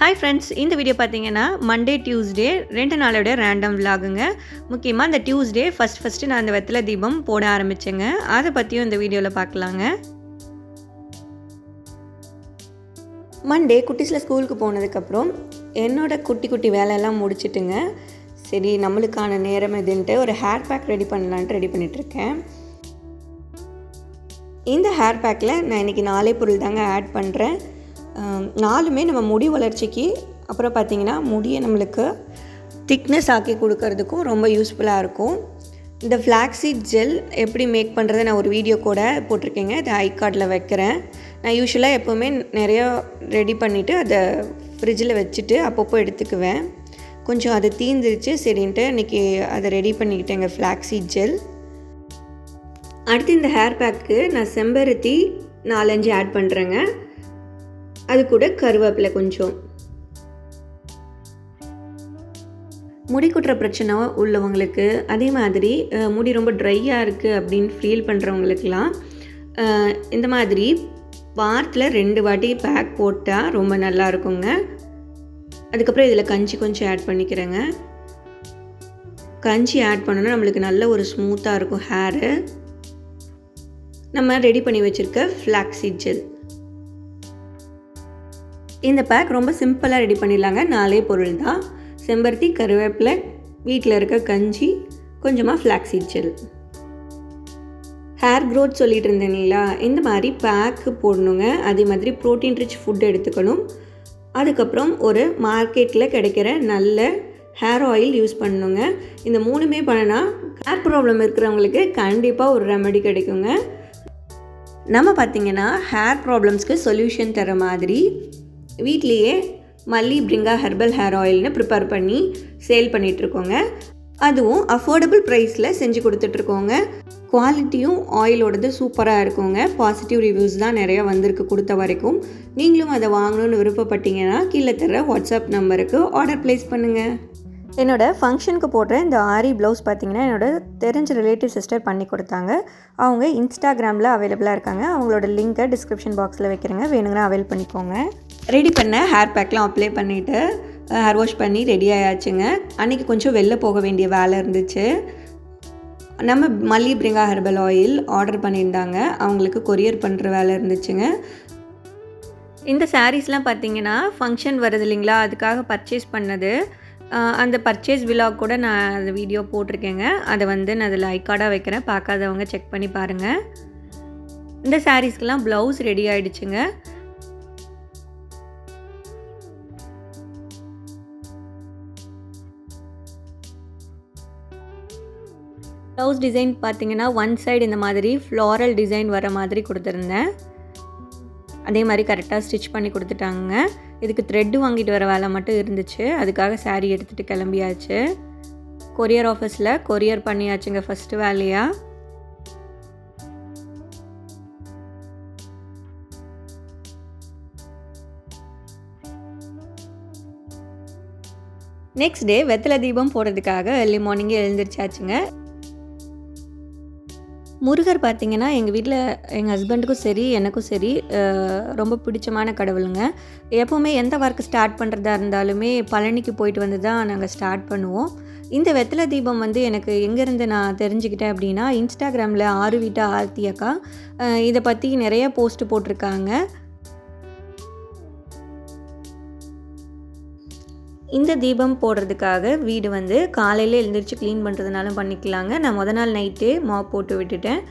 Hi friends இந்த video பார்த்தீங்கன்னா Monday Tuesday ரெண்டு நாளோட ரேண்டம் விலாகுங்க முக்கியமாக இந்த டியூஸ்டே ஃபஸ்ட் ஃபஸ்ட்டு நான் அந்த வெத்தலை தீபம் போட ஆரம்பித்தேங்க அதை பற்றியும் இந்த வீடியோவில் பார்க்கலாங்க. மண்டே குட்டிஸில் ஸ்கூலுக்கு போனதுக்கப்புறம் என்னோட குட்டி குட்டி வேலையெல்லாம் முடிச்சிட்டுங்க. சரி நம்மளுக்கான நேரம் இதுன்ட்டு ஒரு ஹேர் பேக் ரெடி பண்ணலான்ட்டு ரெடி பண்ணிகிட்ருக்கேன் இந்த ஹேர் பேக்கில் நான் இன்றைக்கி நாலே பொருள் தாங்க ஆட் பண்ணுறேன் நாலுமே நம்ம முடி வளர்ச்சிக்கு அப்புறம் பார்த்திங்கன்னா முடியை நம்மளுக்கு திக்னஸ் ஆக்கி கொடுக்கறதுக்கும் ரொம்ப யூஸ்ஃபுல்லாக இருக்கும். இந்த ஃப்ளாக்ஸீட் ஜெல் எப்படி மேக் பண்ணுறதை நான் ஒரு வீடியோ கூட போட்டிருக்கேங்க. இதை ஐ கார்டில் வைக்கிறேன். நான் யூஸ்வலாக எப்போவுமே நிறையா ரெடி பண்ணிவிட்டு அதை ஃப்ரிட்ஜில் வச்சுட்டு அப்பப்போ எடுத்துக்குவேன். கொஞ்சம் அது தீந்துருச்சு சரின்ட்டு இன்றைக்கி அதை ரெடி பண்ணிக்கிட்டேங்க ஃப்ளாக்ஸீட் ஜெல் அடுத்து இந்த ஹேர் பேக்கு நான் செம்பருத்தி நாலஞ்சு ஆட் பண்ணுறேங்க அது கூட கருவேப்பிலை கொஞ்சம். முடி கொட்டுற பிரச்சனை உள்ளவங்களுக்கு அதே மாதிரி முடி ரொம்ப ட்ரையாக இருக்குது அப்படின்னு ஃபீல் பண்ணுறவங்களுக்கெல்லாம் இந்த மாதிரி வாரத்தில் ரெண்டு வாட்டி பேக் போட்டால் ரொம்ப நல்லா இருக்குங்க. அதுக்கப்புறம் இதில் கஞ்சி கொஞ்சம் ஆட் பண்ணிக்கிறேங்க. கஞ்சி ஆட் பண்ணோன்னா நம்மளுக்கு நல்ல ஒரு ஸ்மூத்தாக இருக்கும் ஹேரு நம்ம ரெடி பண்ணி வச்சுருக்க ஃப்ளாக்ஸி ஜெல் இந்த பேக் ரொம்ப சிம்பிளாக ரெடி பண்ணிடலாங்க. நாலே பொருள் தான். செம்பருத்தி கருவேப்பிலை வீட்டில் இருக்க கஞ்சி கொஞ்சமாக ஃப்ளாக்ஸீட் ஜெல் ஹேர் க்ரோத் சொல்லிட்டு இருந்தேங்களா இந்த மாதிரி பேக்கு போடணுங்க. அதே மாதிரி ப்ரோட்டீன் ரிச் ஃபுட் எடுத்துக்கணும். அதுக்கப்புறம் ஒரு மார்க்கெட்டில் கிடைக்கிற நல்ல ஹேர் ஆயில் யூஸ் பண்ணணுங்க. இந்த மூணுமே பண்ணால் ஹேர் ப்ராப்ளம் இருக்கிறவங்களுக்கு கண்டிப்பாக ஒரு ரெமெடி கிடைக்குங்க. நம்ம பார்த்திங்கன்னா ஹேர் ப்ராப்ளம்ஸ்க்கு சொல்யூஷன் தர மாதிரி வீட்லேயே மல்லி பிரிங்கா ஹெர்பல் ஹேர் ஆயில்னு ப்ரிப்பேர் பண்ணி சேல் பண்ணிகிட்ருக்கோங்க அதுவும் அஃபோர்டபுள் ப்ரைஸில் செஞ்சு கொடுத்துட்ருக்கோங்க குவாலிட்டியும் ஆயிலோடது சூப்பராக இருக்குங்க. பாசிட்டிவ் ரிவ்யூஸ் தான் நிறையா வந்திருக்கு கொடுத்த வரைக்கும். நீங்களும் அதை வாங்கணும்னு விருப்பப்பட்டீங்கன்னா கீழே தர வாட்ஸ்அப் நம்பருக்கு ஆர்டர் ப்ளேஸ் பண்ணுங்கள் என்னோடய ஃபங்க்ஷனுக்கு போடுற இந்த ஆரி ப்ளவுஸ் பார்த்திங்கன்னா என்னோடய தெரிஞ்ச ரிலேட்டிவ் சிஸ்டர் பண்ணி கொடுத்தாங்க. அவங்க இன்ஸ்டாகிராமில் அவைலபிளாக இருக்காங்க. அவங்களோட லிங்க்கை டிஸ்கிரிப்ஷன் பாக்ஸில் வைக்கிறேங்க. வேணுங்கன்னா அவைல் பண்ணிக்கோங்க. ரெடி பண்ண ஹேர் பேக்லாம் அப்ளை பண்ணிவிட்டு ஹேர் வாஷ் பண்ணி ரெடி ஆயாச்சுங்க. அன்றைக்கி கொஞ்சம் வெளில போக வேண்டிய வேலை இருந்துச்சு. நம்ம மல்லி பிரிங்கா ஹெர்பல் ஆயில் ஆர்டர் பண்ணியிருந்தாங்க. அவங்களுக்கு கொரியர் பண்ணுற வேலை இருந்துச்சுங்க. இந்த சாரீஸ்லாம் பார்த்தீங்கன்னா ஃபங்க்ஷன் வருது இல்லைங்களா? அதுக்காக பர்ச்சேஸ் பண்ணது. அந்த பர்ச்சேஸ் விலாக் கூட நான் அந்த வீடியோ போட்டிருக்கேங்க. அதை வந்து நான் அதில் ஐக்கார்டாக வைக்கிறேன். பார்க்காதவங்க செக் பண்ணி பாருங்கள் இந்த சாரீஸ்க்கெலாம் ப்ளவுஸ் ரெடி ஆகிடுச்சுங்க ப்ளவுஸ் டிசைன் பார்த்தீங்கன்னா ஒன் சைடு இந்த மாதிரி ஃப்ளாரல் டிசைன் வர மாதிரி கொடுத்துருந்தேன். அதே மாதிரி கரெக்டாக ஸ்டிச் பண்ணி கொடுத்துட்டாங்க. இதுக்கு த்ரெட்டு வாங்கிட்டு வர வேலை மட்டும் இருந்துச்சு. அதுக்காக சாரீ எடுத்துகிட்டு கிளம்பியாச்சு. கொரியர் ஆஃபீஸில் கொரியர் பண்ணியாச்சுங்க ஃபஸ்ட்டு வேலையாக நெக்ஸ்ட் டே வெத்தலை தீபம் போடுறதுக்காக ஏர்லி மார்னிங்கே எழுந்திரிச்சாச்சுங்க. முருகர் பார்த்திங்கன்னா எங்கள் வீட்டில் எங்கள் ஹஸ்பண்டுக்கும் சரி எனக்கும் சரி ரொம்ப பிடிச்சமான கடவுளுங்க. எப்போவுமே எந்த ஒர்க் ஸ்டார்ட் பண்ணுறதா இருந்தாலுமே பழனிக்கு போயிட்டு வந்து தான் நாங்கள் ஸ்டார்ட் பண்ணுவோம். இந்த வெத்தலை தீபம் வந்து எனக்கு எங்கேருந்து நான் தெரிஞ்சுக்கிட்டேன் அப்படின்னா இன்ஸ்டாகிராமில் ஆறு வீட்டா ஆர்த்தி அக்கா இதை பற்றி நிறைய போஸ்ட் போட்டிருக்காங்க. இந்த தீபம் போடுறதுக்காக வீடு வந்து காலையில் எழுந்திரிச்சு க்ளீன் பண்ணுறதுனாலும் பண்ணிக்கலாங்க. நான் முத நாள் நைட்டே மாப் போட்டு விட்டுட்டேன்.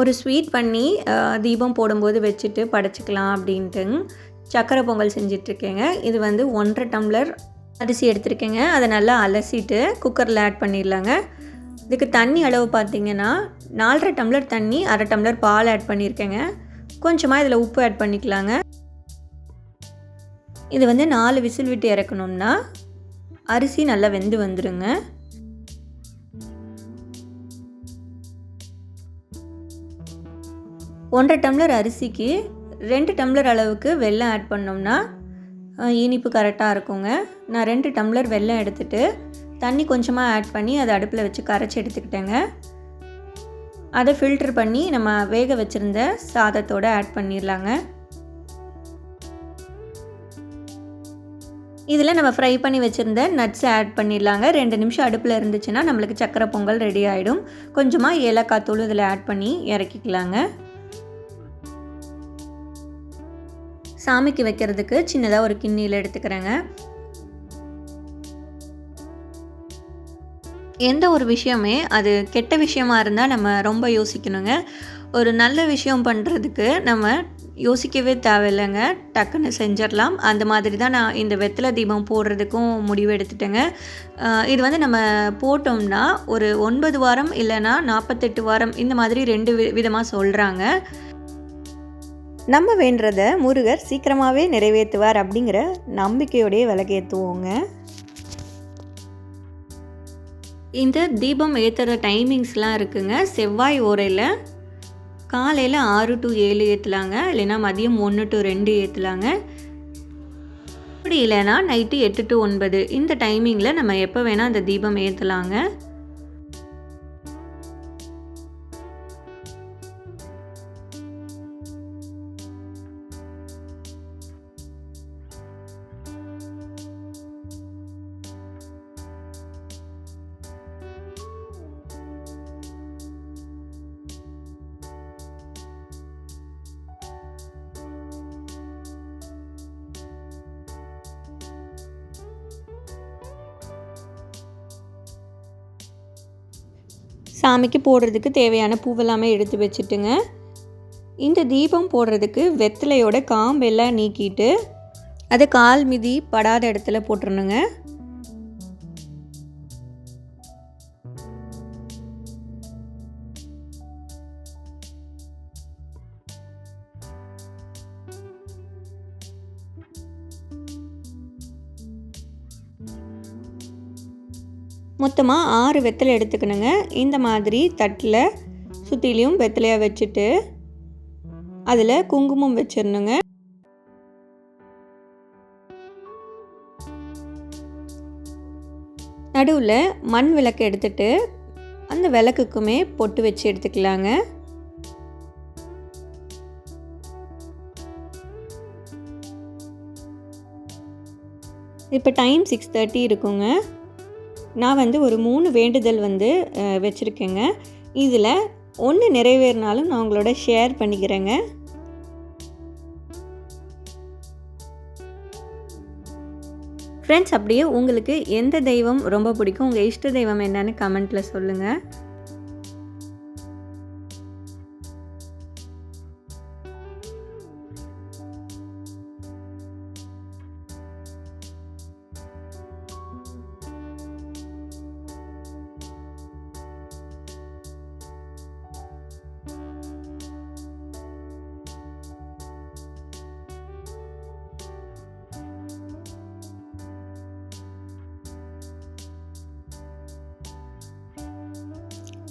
ஒரு ஸ்வீட் பண்ணி தீபம் போடும்போது வச்சுட்டு படைச்சிக்கலாம் அப்படின்ட்டு சக்கரை பொங்கல் செஞ்சிட்ருக்கேங்க. இது வந்து ஒன்றரை டம்ளர் அரிசி எடுத்திருக்கேங்க. அதை நல்லா அலசிட்டு குக்கரில் ஆட் பண்ணிடலாங்க. இதுக்கு தண்ணி அளவு பார்த்திங்கன்னா நாலரை டம்ளர் தண்ணி அரை டம்ளர் பால் ஆட் பண்ணியிருக்கேங்க. கொஞ்சமாக இதில் உப்பு ஆட் பண்ணிக்கலாங்க. இது வந்து நாலு விசில் விட்டு இறக்கணும்னா அரிசி நல்லா வெந்து வந்துடுங்க ஒன்றரை டம்ளர் அரிசிக்கு ரெண்டு டம்ளர் அளவுக்கு வெல்லம் ஆட் பண்ணோம்னா இனிப்பு கரெக்டாக இருக்குங்க. நான் ரெண்டு டம்ளர் வெல்லம் எடுத்துகிட்டு தண்ணி கொஞ்சமாக ஆட் பண்ணி அதை அடுப்பில் வச்சு கரைச்சி எடுத்துக்கிட்டேங்க. அதை ஃபில்டர் பண்ணி நம்ம வேக வச்சுருந்த சாதத்தோடு ஆட் பண்ணிடலாங்க. இதில் நம்ம ஃப்ரை பண்ணி வச்சுருந்த நட்ஸை ஆட் பண்ணிடலாங்க. ரெண்டு நிமிஷம் அடுப்பில் இருந்துச்சுன்னா நம்மளுக்கு சக்கரை பொங்கல் ரெடி ஆகிடும் கொஞ்சமாக ஏலக்காய் தூள் இதில் ஆட் பண்ணி இறக்கிக்கலாங்க. சாமிக்கு வைக்கிறதுக்கு சின்னதாக ஒரு கிண்ணியில் எடுத்துக்கிறேங்க. எந்த ஒரு விஷயமே அது கெட்ட விஷயமா இருந்தால் நம்ம ரொம்ப யோசிக்கணுங்க. ஒரு நல்ல விஷயம் பண்ணுறதுக்கு நம்ம யோசிக்கவே தேவையில்லைங்க. டக்குன்னு செஞ்சிடலாம். அந்த மாதிரி தான் நான் இந்த வெத்தலை தீபம் போடுறதுக்கும் முடிவு எடுத்துட்டேங்க. இது வந்து நம்ம போட்டோம்னா ஒரு ஒன்பது வாரம் இல்லைன்னா நாற்பத்தெட்டு வாரம் இந்த மாதிரி ரெண்டு வி விதமாக சொல்கிறாங்க நம்ம வேண்டுறத முருகர் சீக்கிரமாகவே நிறைவேற்றுவார் அப்படிங்கிற நம்பிக்கையோடையே விலகேற்றுவோங்க இந்த தீபம் ஏற்றுற டைமிங்ஸ்லாம் இருக்குங்க. செவ்வாய் ஓரையில் காலையில் ஆறு டு ஏழு ஏற்றலாங்க இல்லைன்னா மதியம் ஒன்று டு ரெண்டு ஏற்றலாங்க அப்படி இல்லைன்னா நைட்டு எட்டு டு ஒன்பது. இந்த டைமிங்கில் நம்ம எப்போ வேணால் அந்த தீபம் ஏற்றலாங்க சாமிக்கு போடுறதுக்கு தேவையான பூவெல்லாமே எடுத்து வச்சுட்டுங்க. இந்த தீபம் போடுறதுக்கு வெத்தலையோட காம்பெல்லாம் நீக்கிட்டு அதை கால் மிதி படாத இடத்துல போட்டுருணுங்க மொத்தமாக ஆறு வெத்தலை எடுத்துக்கணுங்க. இந்த மாதிரி தட்டில் சுற்றிலையும் வெத்தலையாக வச்சுட்டு அதில் குங்குமம் வச்சிடணுங்க. நடுவில் மண் விளக்கு எடுத்துட்டு அந்த விளக்குக்குமே பொட்டு வச்சு எடுத்துக்கலாங்க. இப்போ டைம் சிக்ஸ் தேர்ட்டி இருக்குங்க. நான் வந்து ஒரு மூணு வேண்டுதல் வந்து வச்சுருக்கேங்க. இதில் ஒன்று நிறைவேறினாலும் நான் உங்களோட ஷேர் பண்ணிக்கிறேங்க. ஃப்ரெண்ட்ஸ் அப்படியே உங்களுக்கு எந்த தெய்வம் ரொம்ப பிடிக்கும்? உங்கள் இஷ்ட தெய்வம் என்னன்னு கமெண்ட்டில் சொல்லுங்கள்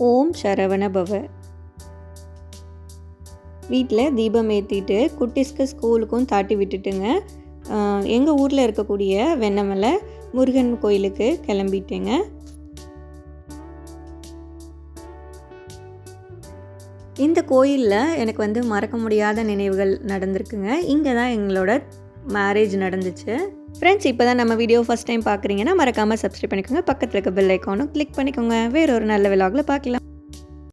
ஓம் சரவண பவ. வீட்டில் தீபம் ஏற்றிட்டு குட்டிஸ்க்கு ஸ்கூலுக்கும் தாட்டி விட்டுட்டுங்க. எங்கள் ஊரில் இருக்கக்கூடிய வெண்ணமலை முருகன் கோயிலுக்கு கிளம்பிட்டேங்க. இந்த கோயிலில் எனக்கு வந்து மறக்க முடியாத நினைவுகள் நடந்திருக்குங்க. இங்கே தான் எங்களோட மேரேஜ் நடந்துச்சு. ஃப்ரெண்ட்ஸ் இப்போ தான் நம்ம வீடியோ ஃபஸ்ட் டைம் பார்க்குறீங்கன்னா மறக்காமல் சப்ஸ்கிரைப் பண்ணிக்கோங்க. பக்கத்தில் இருக்க பெல் ஐக்கானும் கிளிக் பண்ணிக்கோங்க. வேற ஒரு நல்ல விலாகில் பார்க்கலாம்.